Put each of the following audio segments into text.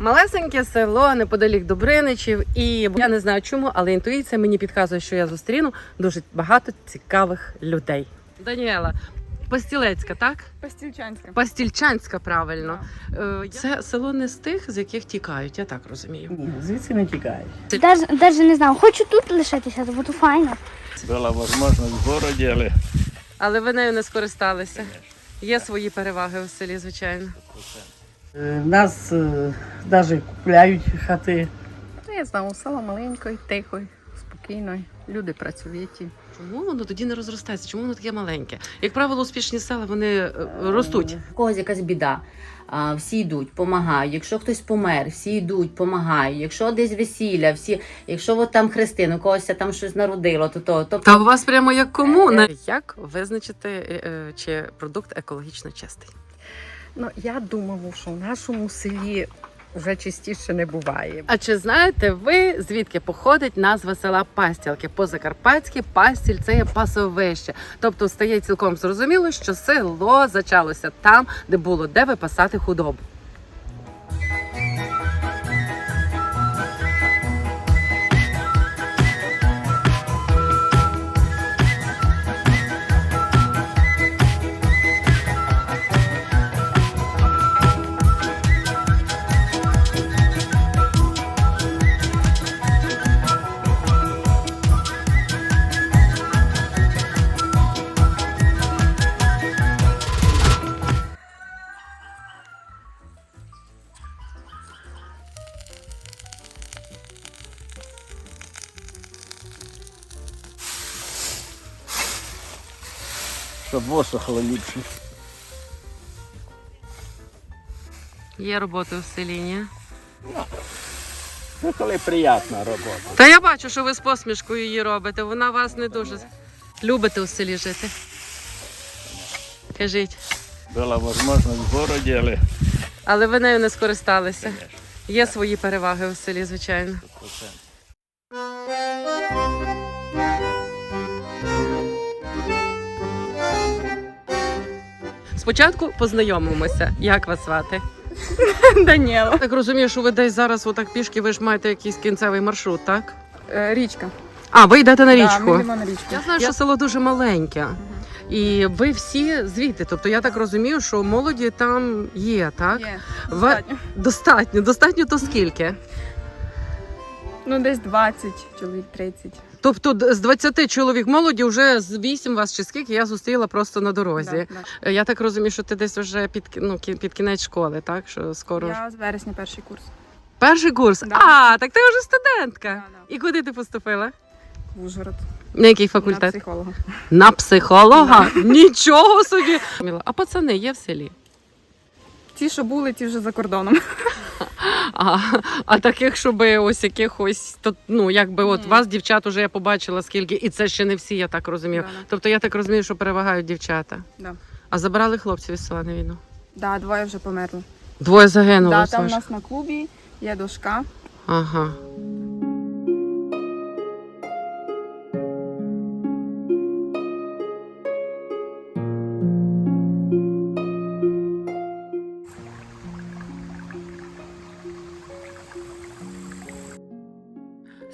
Малесеньке село неподалік Добриничів, і я не знаю чому, але інтуїція мені підказує, що я зустріну дуже багато цікавих людей. Даніела, Постілецька, так? Постільчанська. Постільчанська, правильно. Е, Це село не з тих, з яких тікають, я так розумію. Ні, звідси не тікають. Даже, даже не знаю, хочу тут лишитися, то буде файно. Была возможность в городе, але Але ви нею не скористалися. Є свої переваги у селі, звичайно. Е, нас навіть купляють хати. Ну, я знаю, село маленьке, тихо, спокійно, люди працьовиті. Чому воно тоді не розростається? Чому воно таке маленьке? Як правило, успішні села вони е, ростуть. У когось якась біда. а, Всі йдуть, допомагають. Якщо хтось помер, всі йдуть, допомагають. Якщо десь весілля, всі, якщо от там хрестин, у когось там щось народило, то то. Тобто Та у вас прямо як комуна. Як визначити, е, е, чи продукт екологічно чистий? Ну, я думала, що в нашому селі вже частіше не буває. А чи знаєте ви, звідки походить назва села Пастілки? По-закарпатськи пастіль це є пасовище. Тобто стає цілком зрозуміло, що село зачалося там, де було де випасати худобу. Щоб висохло ліпше. Є роботи у селі, ні? Ну, коли приємна робота. Та я бачу, що ви з посмішкою її робите. Вона вас не дуже любите у селі жити. Кажіть, Була можливість в городі, але але ви нею не скористалися. Є свої переваги у селі, звичайно. Спочатку познайомимося. Як вас звати? Даніела. Так розумію, що ви десь зараз отак пішки, ви ж маєте якийсь кінцевий маршрут, так? Е, річка. А, ви йдете на Да, річку. ми йдемо на річку. Я знаю, що село дуже маленьке. І ви всі звідти. Тобто я так розумію, що молоді там є, так? Є, Ви- достатньо. Достатньо. Достатньо то скільки? Ну, десь 20, чоловік 30. Тобто з 20 чоловік молоді вже з 8 вас чи скільки я зустріла просто на дорозі. Да, да. Е, Я так розумію, що ти десь вже під, ну, під кінець школи, так? Що скоро. Я з вересня перший курс. Перший курс. Да. А, так ти вже студентка. Да, да. І куди ти поступила? В Ужгород. На який На факультет? психолога. На психолога? Нічого собі. А пацани є в селі. Ті, що були, ті вже за кордоном. А, а таких, щоб ось якихось, то ну якби от mm. вас, дівчат, уже я побачила скільки, і це ще не всі, я так розумію. Да. Тобто я так розумію, що перевагають дівчата. Да. А забирали хлопців із села на війну. Да, двоє вже померли. Двоє загинуло. Да, там у нас на клубі є дошка. Ага.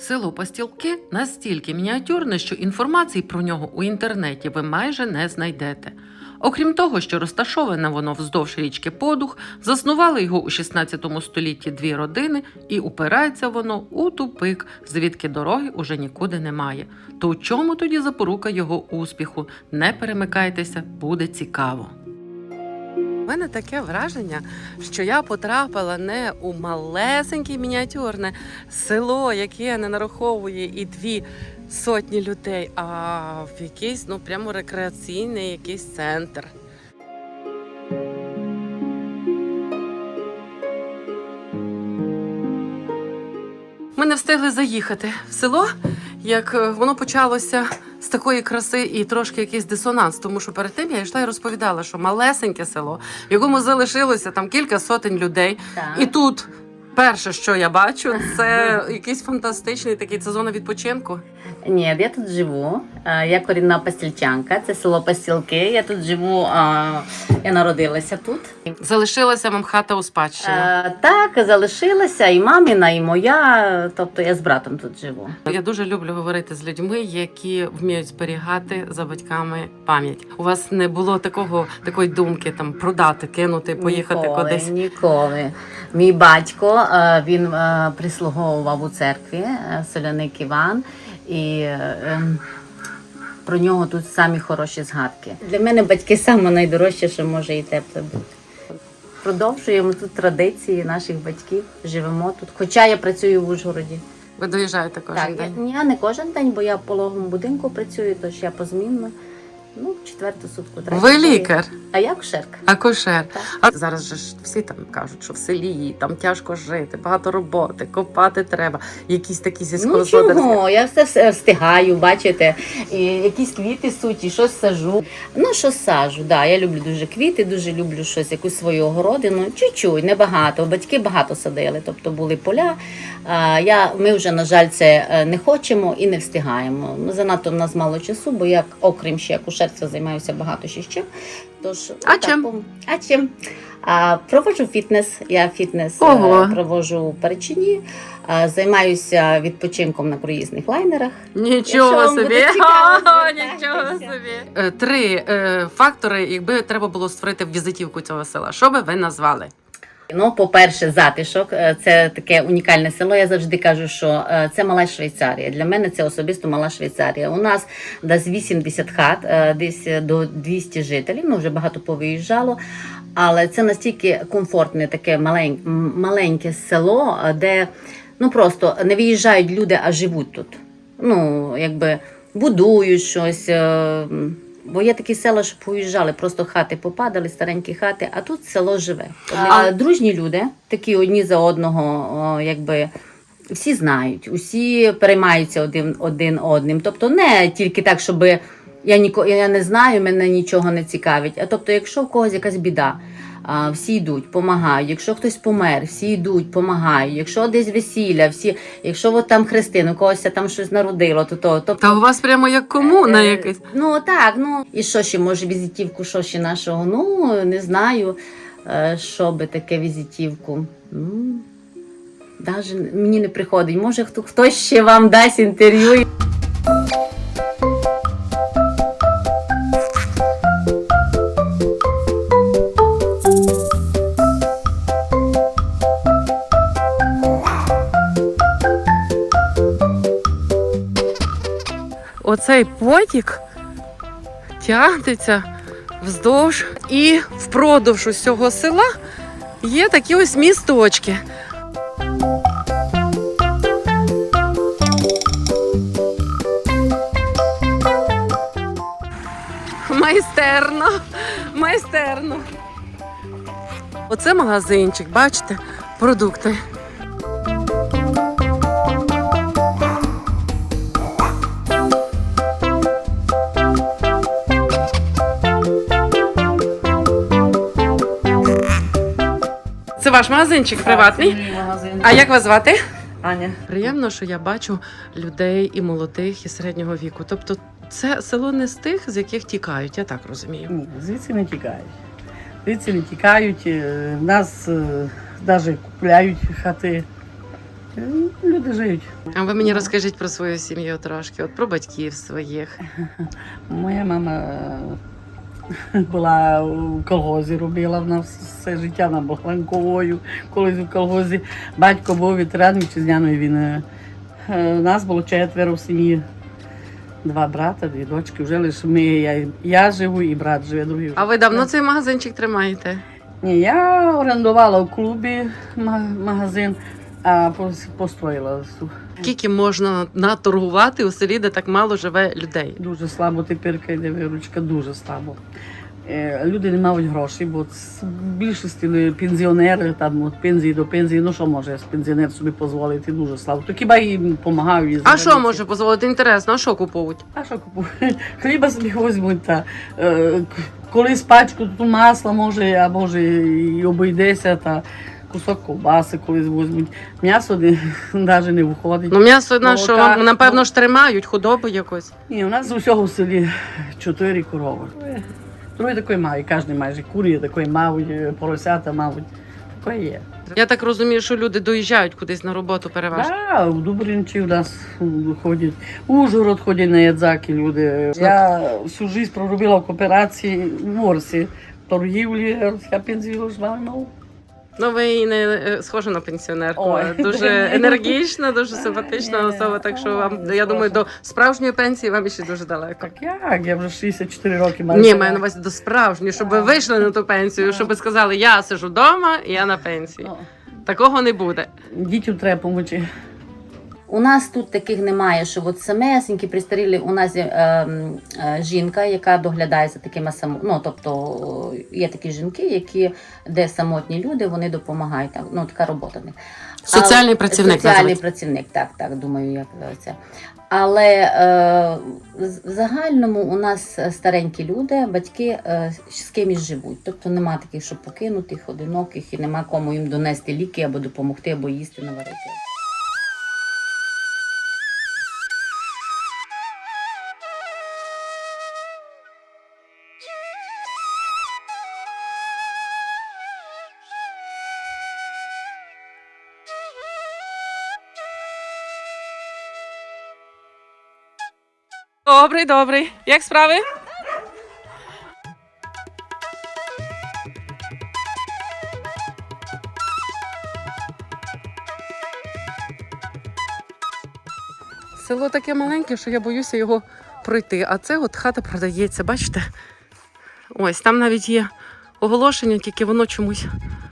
Село Пастілки настільки мініатюрне, що інформації про нього у інтернеті ви майже не знайдете. Окрім того, що розташоване воно вздовж річки Подух, заснували його у 16 столітті дві родини, і упирається воно у тупик, звідки дороги уже нікуди немає. То у чому тоді запорука його успіху? Не перемикайтеся, буде цікаво. У мене таке враження, що я потрапила не у малесеньке мініатюрне село, яке не нараховує і дві сотні людей, а в якийсь ну прямо рекреаційний якийсь центр. Ми не встигли заїхати в село, як е, воно почалося з такої краси і трошки якийсь дисонанс, тому що перед тим я йшла і розповідала, що малесеньке село, в якому залишилося там кілька сотень людей, так. і тут перше, що я бачу, це якийсь фантастичний такий це зона відпочинку. Ні, я тут живу. Е, Я корінна пастільчанка, це село Пастілки. Я тут живу, е, я народилася тут. Залишилася вам хата у спадщину. Е, Так, залишилася і маміна, і моя. Тобто я з братом тут живу. Я дуже люблю говорити з людьми, які вміють зберігати за батьками пам'ять. У вас не було такого такої думки там продати, кинути, поїхати ніколи, кудись. Ніколи. Мій батько він прислуговував у церкві соляник Іван, і е, про нього тут самі хороші згадки. Для мене батьки саме найдорожче, що може і тепле бути. Продовжуємо тут традиції наших батьків, живемо тут. Хоча я працюю в Ужгороді. Ви доїжджаєте кожен Так, я, день. я не кожен день, бо я в пологовому будинку працюю, тож я позмінно. Ну, четверту сутку третю. Ви лікар, А я кушерка. акушер. Так. А зараз же ж всі там кажуть, що в селі там тяжко жити, багато роботи, копати треба. Якісь такі Ну чого, я все, все встигаю, бачите, і якісь квіти суті, щось сажу. Ну, що сажу, да, я люблю дуже квіти, дуже люблю щось, якусь свою огородину. Чуть-чуть, небагато. Батьки багато садили, тобто були поля. А, я, ми вже, на жаль, це е, не хочемо і не встигаємо. Занадто в нас мало часу, бо я, окрім ще акушерства, займаюся багато ще чим. Тож, А отак, чим? А чим? А, проводжу фітнес. Я фітнес е, Ого. проводжу у Перечині. А, Займаюся відпочинком на круїзних лайнерах. Нічого собі. цікаво, нічого собі. Е, Три е, фактори, якби треба було створити візитівку цього села. Що би ви назвали? Ну, по-перше, затишок Е, це таке унікальне село. Я завжди кажу, що е, це мала Швейцарія. Для мене це особисто мала Швейцарія. У нас десь 80 хат, е, десь до 200 жителів. Ну вже багато повиїжджало. Але це настільки комфортне, таке малень, м- маленьке село, де ну просто не виїжджають люди, а живуть тут. Ну, якби будують щось. Бо є такі села, що поїжджали, просто хати попадали, старенькі хати, а тут село живе. А дружні люди, такі одні за одного, о, якби. Всі знають, усі переймаються один, один одним. Тобто не тільки так, щоб я ніко, я не знаю, мене нічого не цікавить. А тобто, якщо в когось якась біда, всі йдуть, допомагають. Якщо хтось помер, всі йдуть, допомагають. Якщо десь весілля, всі, якщо от там хрестину, когось там щось народило, то то. Тобто, Та у вас прямо як комуна Е, якась. Ну так, ну і що ще, може, візитівку, що ще нашого? Ну, не знаю, е, що би таке візитівку. Ну, Даже мені не приходить. Може, хто хтось ще вам дасть інтерв'ю. Оцей потік тягнеться вздовж і впродовж усього села є такі ось місточки. Майстерно, майстерно. Оце магазинчик, бачите, продукти. Ваш магазинчик приватний. Це мій магазин. А як вас звати? Аня. Приємно, що я бачу людей і молодих, і середнього віку. Тобто, це село не з тих, з яких тікають, я так розумію. Ні, звідси не тікають. Звідси не тікають. е, В нас навіть купляють хати. Е, Люди живуть. А ви мені розкажіть про свою сім'ю трошки, от про батьків своїх. Моя мама е, була у колгозі, робила вона все життя вона була ланковою, колись у колгозі. Батько був ветеран вітчизняної війни. Е, У нас було четверо в сім'ї. Два брата, дві дочки. Вже лише ми, я, я живу і брат живе другий. А ви давно цей магазинчик тримаєте? Ні, я орендувала в клубі магазин, а построїла. Скільки можна наторгувати у селі, де так мало живе людей? Дуже слабо тепер йде виручка, дуже слабо. Е, Люди не мають грошей, бо більшості ли- пенсіонери, там від пенсії до пенсії, ну що може пенсіонер собі дозволити, дуже слабо. То хіба їм допомагають. А що може дозволити? Інтересно, а що купують? А що купують? Хліба собі візьмуть та е, колись пачку тут масла може, а може і обійдеться, та, кусок ковбаси колись візьмуть. М'ясо навіть не виходить. Ну, м'ясо наше, Молока. напевно ж тримають, худобу якось. Ні, у нас у всього в селі чотири корови. Троє такої має, кожен майже курі такої мають, поросята мають. Таке є. Я так розумію, що люди доїжджають кудись на роботу переважно. Так, в Дубринчі у нас ходять. У Ужгород ходять на ядзаки люди. Я всю життя проробила в кооперації в Морсі. Торгівлі, я пенсію ж мав. Ну, ви не е, схожа на пенсіонерку. Ой. Дуже енергічна, дуже симпатична особа. Так що вам, я думаю, до справжньої пенсії вам ще дуже далеко. Так як? Я вже 64 роки маю. Ні, маю на увазі до справжньої, щоб ви вийшли на ту пенсію, щоб ви сказали, я сижу вдома, я на пенсії. Ну, Такого не буде. Дітям треба допомогти. У нас тут таких немає, що от самесенькі пристарілі. У нас є е, е, жінка, яка доглядає за такими само... ну, тобто е, є такі жінки, які де самотні люди, вони допомагають. Так, ну така робота в них. Соціальний працівник Соціальний називається. працівник, так, так, думаю, як це. Але е, в загальному у нас старенькі люди, батьки е, з кимось живуть. Тобто нема таких, щоб покинутих, одиноких, і нема кому їм донести ліки або допомогти, або їсти наварити. Добрий, добрий. Як справи? Село таке маленьке, що я боюся його пройти. А це от хата продається, бачите? Ось там навіть є оголошення, тільки воно чомусь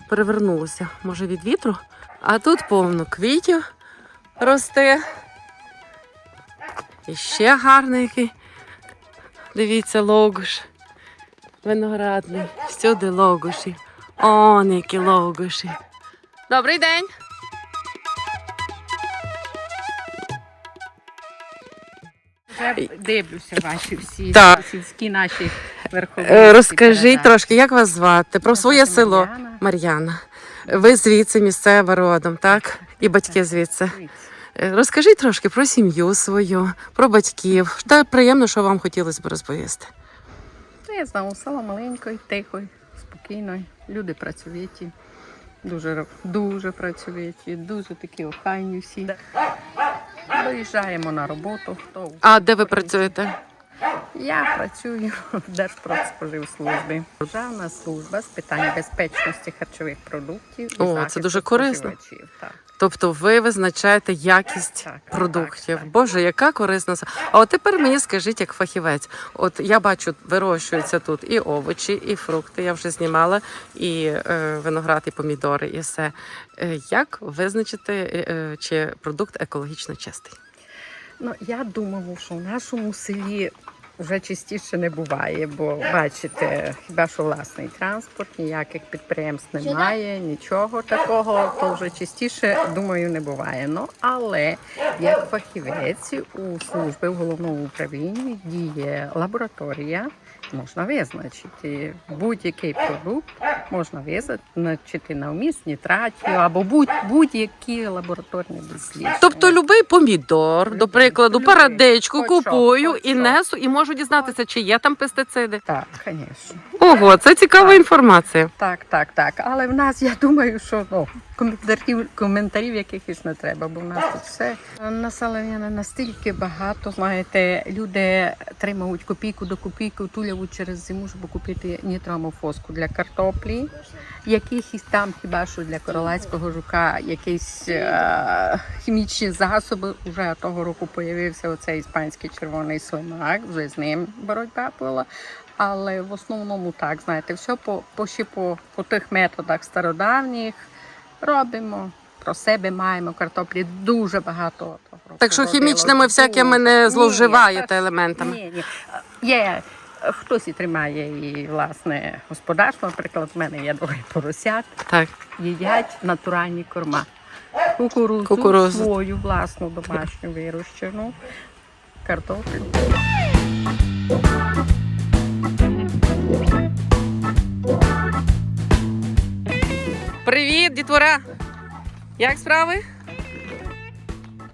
перевернулося. Може від вітру. А тут повно квітів росте. І ще гарний який. Дивіться, логуш. Виноградний. Всюди логуші. Он які логуші. Добрий день. Вже дивлюся ваші всі Так. сільські наші верхові. Е, Розкажіть трошки, як вас звати? Про своє село. Мар'яна. Мар'яна. Ви звідси місцева родом, так? І батьки звідси. Е, Розкажіть трошки про сім'ю свою, про батьків. Та приємно, що вам хотілося б розповісти. Ну, я знаю, село маленьке, тихо, спокійно. Люди працьовиті, дуже, дуже працьовиті, дуже такі охайні всі. Виїжджаємо на роботу. Хто А де ви працюєте? Я працюю в Держпродспоживслужбі. Державна служба з питань безпечності харчових продуктів. і О, це дуже корисно. Так. Тобто ви визначаєте якість Так, продуктів. так, так. Боже, яка корисна. с- А от тепер мені скажіть, як фахівець. От я бачу, вирощуються тут і овочі, і фрукти. Я вже знімала, і е, виноград, і помідори, і все. Е, як визначити, е, е, чи продукт екологічно чистий? Ну, я думала, що в нашому селі вже частіше не буває, бо бачите, хіба що власний транспорт, ніяких підприємств немає, нічого такого, то вже частіше, думаю, не буває. Ну, але як фахівець у службі в головному управлінні діє лабораторія. Можна визначити будь-який продукт, можна визначити на вміст нітратів або будь, будь-які лабораторні дослідження. Тобто, любий помідор, до прикладу, Любий. Хоч купую і що. несу, і можу дізнатися, чи є там пестициди. Так, звісно. Ого, це цікава Так. інформація. Так, так, так. Але в нас, я думаю, що ну, коментарів, коментарів якихось не треба, бо в нас тут все населення настільки багато. Знаєте, люди тримають копійку до копійки, тулявуть через зиму, щоб купити нітрамофоску для картоплі. Якихось там хіба що для королевського жука якісь е, хімічні засоби. Уже того року появився оцей іспанський червоний слимак, вже з ним боротьба була. Але в основному так, знаєте, все по, по, ще по, по тих методах стародавніх робимо. Про себе маємо картоплі дуже багато. Так що хімічними всякими не зловживаєте та елементами. Ні, ні. Є хтось і тримає і власне господарство. Наприклад, в мене є двоє поросят, Так. їдять натуральні корма. Кукурудзу, Кукурудзу. свою власну домашню вирощену, картоплю. Дітвора! Як справи?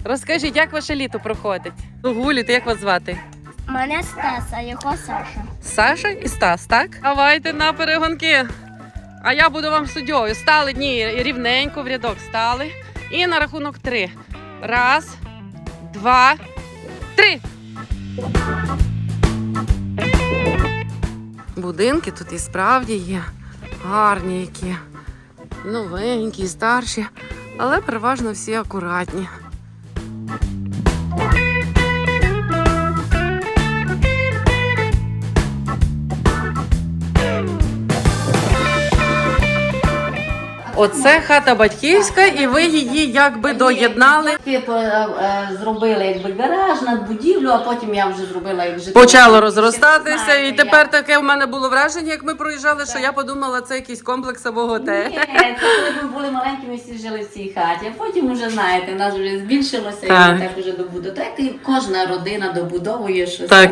Розкажіть, як ваше літо проходить? Ну, гуліте, як вас звати? Мене Стас, а його Саша. Саша і Стас, так? Давайте на перегонки. А я буду вам суддєю. Стали ні, рівненько в рядок стали. І на рахунок три. Раз, два, три. Будинки тут і справді є. Гарні які. Новенькі, старші, але переважно всі акуратні. Оце хата батьківська, і ви її якби доєднали. Типу, зробили якби гараж над будівлю, а потім я вже зробила як житло. Почало розростатися, і тепер таке в мене було враження, як ми проїжджали, що я подумала, це якийсь комплекс або готель. Ні, це коли ми були маленькими, всі жили в цій хаті. А потім вже знаєте, нас вже збільшилося і ми так вже добудовуємо. Так і кожна родина добудовує щось. Так.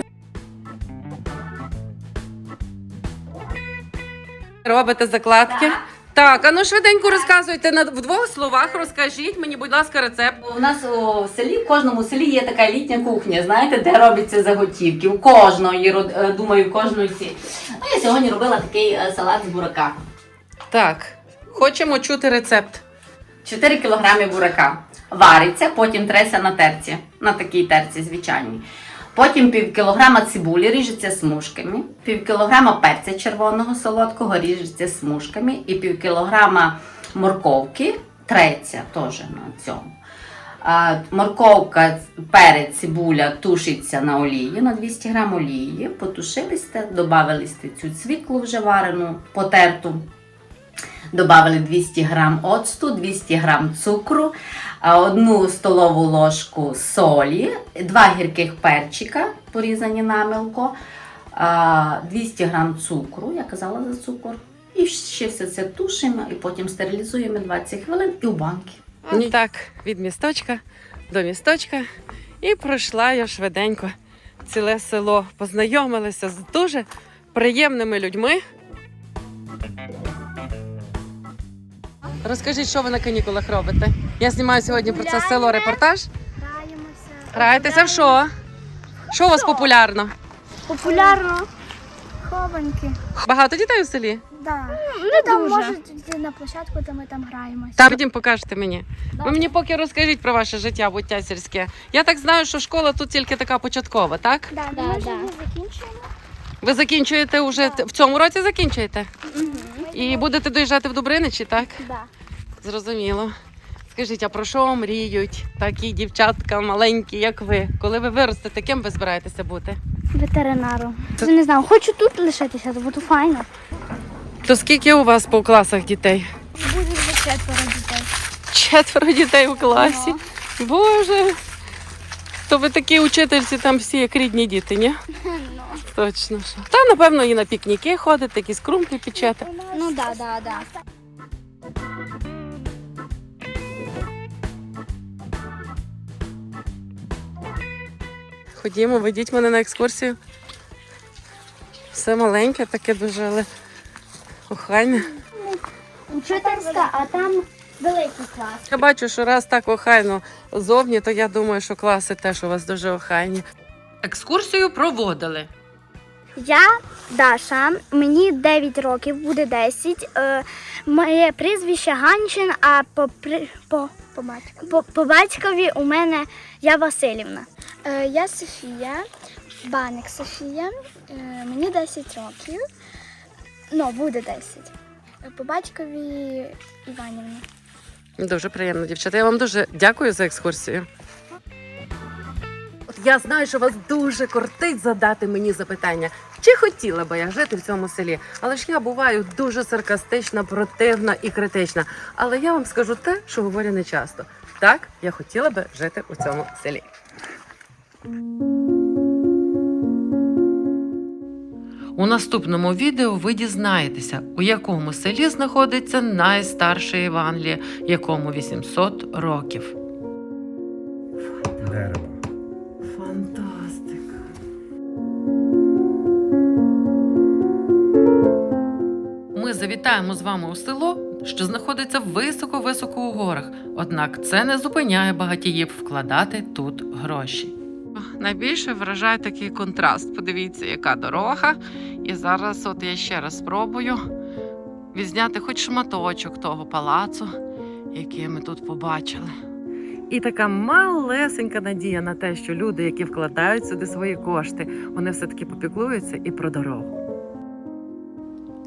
Робите закладки? Так, а ну швиденько розказуйте на в двох словах. Розкажіть мені, будь ласка, рецепт. У нас у селі, в кожному селі є така літня кухня, знаєте, де робляться заготівки. У кожної, е, думаю, у кожної ці. Ну, я сьогодні робила такий е, салат з бурака. Так, хочемо чути рецепт. 4 кг бурака. Вариться, потім треться на терці, на такій терці звичайній. Потім пів кілограма цибулі ріжеться смужками, пів кілограма перця червоного солодкого ріжеться смужками і пів кілограма морковки треться теж на цьому. Морковка, перець, цибуля тушиться на олії, на 200 грам олії, потушили сте, додали цю цвіклу вже варену, потерту. Добавили 200 грам оцту, 200 грам цукру, одну столову ложку солі, два гірких перчика, порізані намілко, а, 200 грам цукру, я казала за цукор. І ще все це тушимо і потім стерилізуємо 20 хвилин і у банки. Так, від місточка до місточка. І пройшла я швиденько ціле село. Познайомилася з дуже приємними людьми. Розкажіть, що ви на канікулах робите? Я знімаю сьогодні про це село репортаж. Граємося. Граєтеся в що? Що у вас популярно? Популярно. Хованки. Багато дітей у селі? Да. Ну, там можуть йти на площадку, то ми там граємося. Та потім покажете мені. Ви мені поки розкажіть про ваше життя, буття сільське. Я так знаю, що школа тут тільки така початкова, так? Да, Да, ми вже її закінчуємо. Ви закінчуєте вже в цьому році закінчуєте? І будете доїжджати в Дубриничі, так? Да. Зрозуміло. Скажіть, а про що мріють такі дівчатка маленькі, як ви? Коли ви виростете, ким ви збираєтеся бути? Ветеринаром. Я не знаю, хочу тут лишитися, то буде файно. То скільки у вас по класах дітей? Буде вже четверо дітей. Четверо дітей у класі. Боже. То ви такі учительці там всі як рідні діти, ні? Точно що. Та напевно і на пікніки ходите, якісь крумплі печете. Ну да, да, да. Ходімо, ведіть мене на екскурсію. Все маленьке, таке дуже, але охайне. Учительська, а там великий клас. Я бачу, що раз так охайно зовні, то я думаю, що класи теж у вас дуже охайні. Екскурсію проводили. Я Даша, мені 9 років, буде 10. Е, моє прізвище Ганчин, а по, при- по, по, батькові. По, по батькові у мене я Васильівна. Е, я Софія, Баник Софія, е, мені 10 років. Ну, буде 10. Е, По батькові Іванівна. Дуже приємно, дівчата. Я вам дуже дякую за екскурсію. Я знаю, що вас дуже кортить задати мені запитання, чи хотіла би я жити в цьому селі. Але ж я буваю дуже саркастична, противна і критична. Але я вам скажу те, що говорю не часто. Так, я хотіла би жити у цьому селі. У наступному відео ви дізнаєтеся, у якому селі знаходиться найстарше Євангеліє, якому 800 років. Дерево. Фантастика. Ми завітаємо з вами у село, що знаходиться високо-високо у горах. Однак це не зупиняє багатіїв вкладати тут гроші. Найбільше вражає такий контраст. Подивіться, яка дорога. І зараз, от я ще раз спробую відзняти хоч шматочок того палацу, який ми тут побачили. І така малесенька надія на те, що люди, які вкладають сюди свої кошти, вони все-таки попіклуються і про дорогу.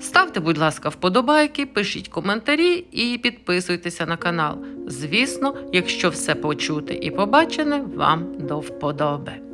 Ставте, будь ласка, вподобайки, пишіть коментарі і підписуйтеся на канал. Звісно, якщо все почути і побачене вам до вподоби.